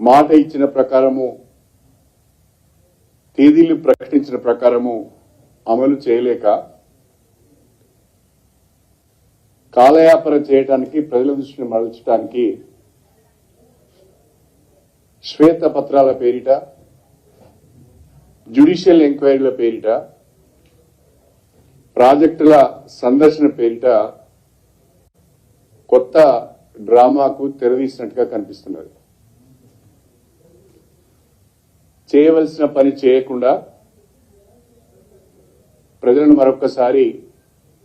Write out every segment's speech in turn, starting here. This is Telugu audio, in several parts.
మాట ఇచ్చిన ప్రకారము తేదీలు ప్రకటించిన ప్రకారము అమలు చేయలేక కాలయాపన చేయడానికి ప్రజల దృష్టిని మరల్చడానికి శ్వేత పత్రాల పేరిట జ్యుడిషియల్ ఎంక్వైరీల పేరిట ప్రాజెక్టుల సందర్శన పేరిట కొత్త డ్రామాకు తెరదీసినట్టుగా కనిపిస్తున్నది. చేయవలసిన పని చేయకుండా ప్రజలను మరొకసారి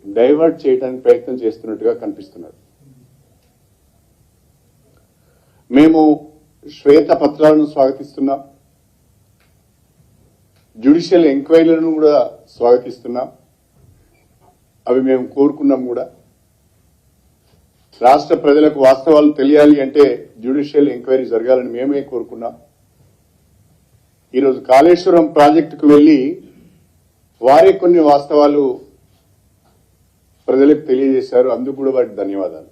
డైవర్ట్ చేయడానికి ప్రయత్నం చేస్తున్నట్టుగా కనిపిస్తున్నారు. మేము శ్వేత పత్రాలను స్వాగతిస్తున్నాం. జ్యుడిషియల్ ఎంక్వైరీలను కూడా స్వాగతిస్తున్నాం. అవి మేము కోరుకున్నాం కూడా. రాష్ట్ర ప్రజలకు వాస్తవాలు తెలియాలి అంటే జ్యుడిషియల్ ఎంక్వైరీ జరగాలని మేమే కోరుకున్నాం. ఈరోజు కాళేశ్వరం ప్రాజెక్టుకు వెళ్ళి వారే కొన్ని వాస్తవాలు ప్రజలకు తెలియజేశారు. అందుకు కూడా వారికి ధన్యవాదాలు.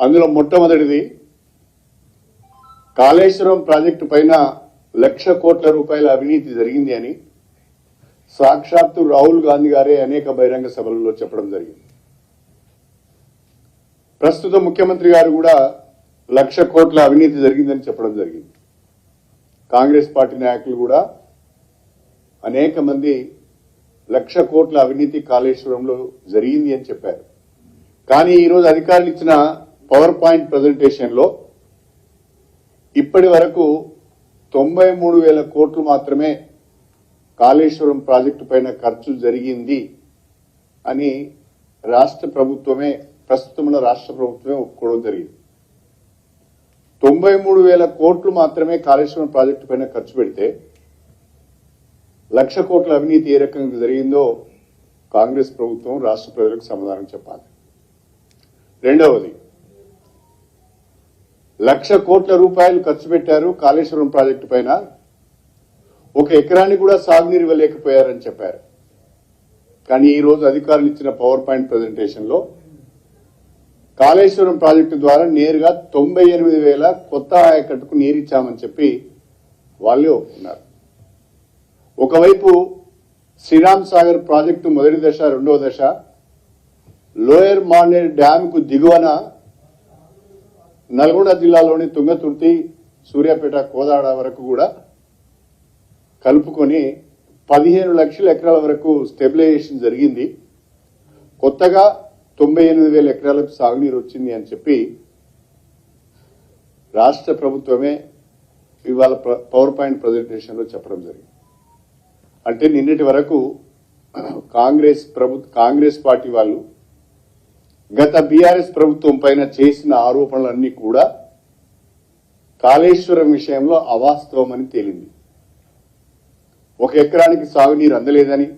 అందులో మొట్టమొదటిది కాళేశ్వరం ప్రాజెక్టు పైన లక్ష కోట్ల రూపాయల అవినీతి జరిగింది అని సాక్షాత్తు రాహుల్ గాంధీ గారే అనేక బహిరంగ సభలలో చెప్పడం జరిగింది. ప్రస్తుత ముఖ్యమంత్రి గారు కూడా లక్ష కోట్ల అవినీతి జరిగిందని చెప్పడం జరిగింది. కాంగ్రెస్ పార్టీ నాయకులు కూడా అనేక మంది లక్ష కోట్ల అవినీతి కాళేశ్వరంలో జరిగింది అని చెప్పారు. కానీ ఈరోజు అధికారులు ఇచ్చిన పవర్ పాయింట్ ప్రజెంటేషన్లో ఇప్పటి వరకు తొంభై మూడు వేల కోట్లు మాత్రమే కాళేశ్వరం ప్రాజెక్టు పైన ఖర్చు జరిగింది అని రాష్ట్ర ప్రభుత్వమే ప్రస్తుతం రాష్ట్ర ప్రభుత్వమే ఒప్పుకోవడం జరిగింది. తొంభై మూడు వేల కోట్లు మాత్రమే కాళేశ్వరం ప్రాజెక్టు పైన ఖర్చు పెడితే లక్ష కోట్ల అవినీతి ఏ రకంగా జరిగిందో కాంగ్రెస్ ప్రభుత్వం రాష్ట్ర ప్రజలకు సమాధానం చెప్పాలి. రెండవది లక్ష కోట్ల రూపాయలు ఖర్చు పెట్టారు కాళేశ్వరం ప్రాజెక్టు పైన. ఒక ఎకరానికి కూడా సాగునీరు ఇవ్వలేకపోయారని చెప్పారు. కానీ ఈ రోజు అధికారులు ఇచ్చిన పవర్ పాయింట్ ప్రజెంటేషన్లో కాళేశ్వరం ప్రాజెక్టు ద్వారా నేరుగా తొంభై ఎనిమిది వేల కొత్త ఆయకట్టుకు నీరిచ్చామని చెప్పి వాళ్ళే ఒప్పుకున్నారు. ఒకవైపు శ్రీరామ్ సాగర్ ప్రాజెక్టు మొదటి దశ రెండవ దశ లోయర్ మాండేర్ డ్యామ్కు దిగువన నల్గొండ జిల్లాలోని తుంగతుర్తి సూర్యాపేట కోదాడ వరకు కూడా కలుపుకొని పదిహేను లక్షల ఎకరాల వరకు స్టెబిలైజేషన్ జరిగింది. కొత్తగా తొంభై ఎనిమిది వేల ఎకరాలకు సాగునీరు వచ్చింది అని చెప్పి రాష్ట్ర ప్రభుత్వమే ఇవాళ పవర్ పాయింట్ ప్రజెంటేషన్లో చెప్పడం జరిగింది. అంటే నిన్నటి వరకు కాంగ్రెస్ ప్రభుత్వ కాంగ్రెస్ పార్టీ వాళ్ళు గత బీఆర్ఎస్ ప్రభుత్వం పైన చేసిన ఆరోపణలన్నీ కూడా కాళేశ్వరం విషయంలో అవాస్తవమని తేలింది. ఒక ఎకరానికి సాగునీరు అందలేదని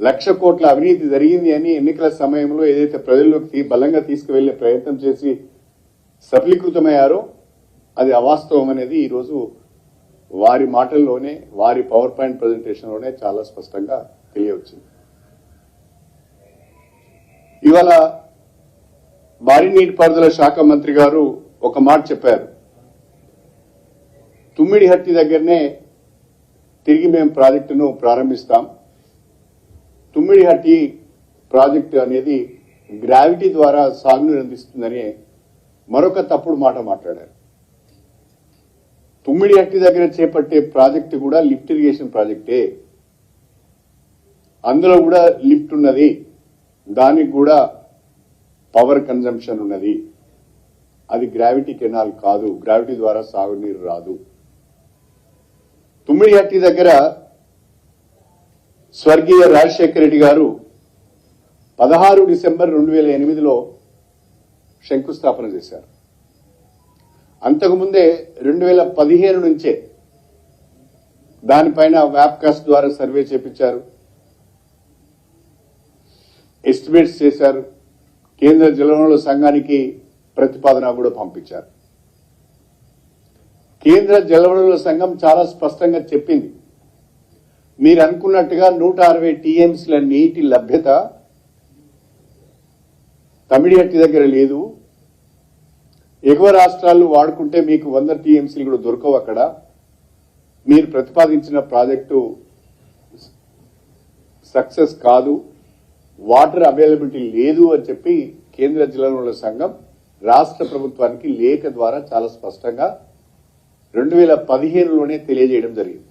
లక్ష కోట్ల అవినీతి జరిగింది అని ఎన్నికల సమయంలో ఏదైతే ప్రజల్లోకి బలంగా తీసుకువెళ్ళే ప్రయత్నం చేసి సఫలీకృతమయ్యారో అది అవాస్తవం అనేది ఈరోజు వారి మాటల్లోనే వారి పవర్ పాయింట్ ప్రజెంటేషన్లోనే చాలా స్పష్టంగా తెలియవచ్చింది. ఇవాళ భారీ నీటిపారుదల శాఖ మంత్రి గారు ఒక మాట చెప్పారు. తుమ్మిడిహట్టి దగ్గరనే తిరిగి మేము ప్రాజెక్టును ప్రారంభిస్తాం. తుమ్మిడిహట్టి ప్రాజెక్టు అనేది గ్రావిటీ ద్వారా సాగునీరు అందిస్తుందని మరొక తప్పుడు మాట మాట్లాడారు. తుమ్మిడిహట్టి దగ్గర చేపట్టే ప్రాజెక్టు కూడా లిఫ్ట్ ఇరిగేషన్ ప్రాజెక్టే. అందులో కూడా లిఫ్ట్ ఉన్నది. దానికి కూడా పవర్ కన్జంప్షన్ ఉన్నది. అది గ్రావిటీ కెనాల్ కాదు. గ్రావిటీ ద్వారా సాగునీరు రాదు. తుమ్మిడిహట్టి దగ్గర స్వర్గీయ రాజశేఖర రెడ్డి గారు పదహారు డిసెంబర్ రెండు వేల ఎనిమిదిలో శంకుస్థాపన చేశారు. అంతకుముందే రెండు వేల పదిహేను నుంచే దానిపైన వ్యాప్కాస్ట్ ద్వారా సర్వే చేపించారు. ఎస్టిమేట్స్ చేశారు. కేంద్ర జలవనరుల సంఘానికి ప్రతిపాదన కూడా పంపించారు. కేంద్ర జలవనరుల సంఘం చాలా స్పష్టంగా చెప్పింది. మీరు అనుకున్నట్టుగా నూట అరవై టీఎంసీల నీటి లభ్యత తమిడిహట్టి దగ్గర లేదు. ఎగువ రాష్ట్రాలు వాడుకుంటే మీకు వంద టీఎంసీలు కూడా దొరకవు అక్కడ. మీరు ప్రతిపాదించిన ప్రాజెక్టు సక్సెస్ కాదు. వాటర్ అవైలబిలిటీ లేదు అని చెప్పి కేంద్ర జలవనరుల సంఘం రాష్ట్ర ప్రభుత్వానికి లేఖ ద్వారా చాలా స్పష్టంగా రెండు వేల పదిహేనులోనే తెలియజేయడం జరిగింది.